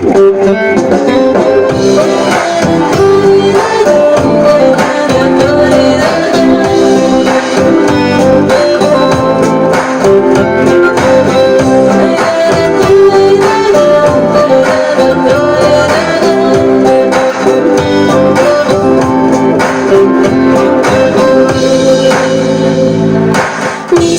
Thank.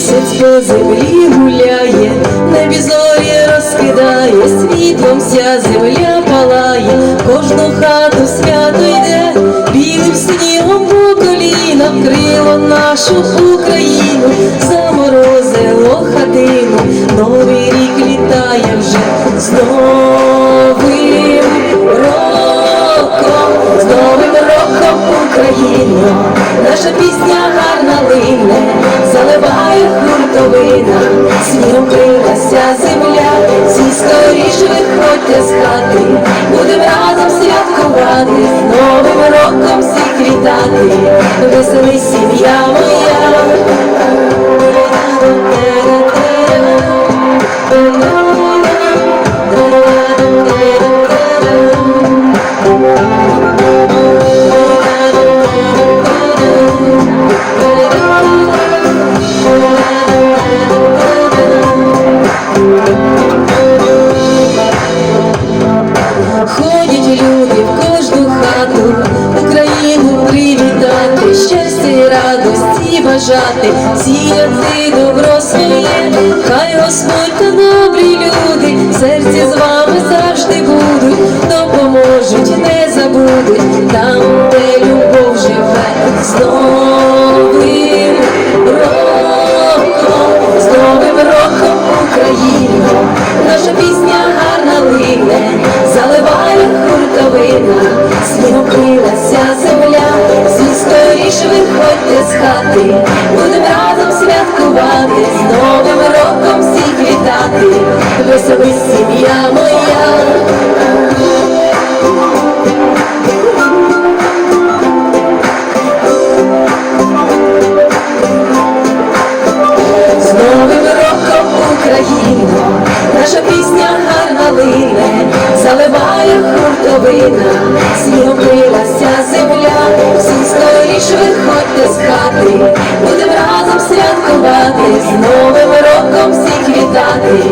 Місяць по землі гуляє, небі зорі розкидає, світлом вся земля палає, кожну хату свято йде, білим снігом по коліна вкрило нашу Україну, заморозило хатину, новий рік літає вже. З новим роком, з новим роком Україно, наша пісня гарна лине, виходьте з хати, будемо разом святкувати, з новим роком всіх вітати, весели бажати, сіяти добро своє, хай Господь та добрі люди, серці з вами завжди будуть, допоможуть, не забудуть, там, де любов живе, з новим роком, з новим роком Україно, наша пісня гарна лине, заливає хуртовина, снігом крилася земля, скоріше виходьте з хати, хуртовина, снігом земля, всі скоріш виходьте з хати, будемо разом святкувати, з новим роком всіх вітати,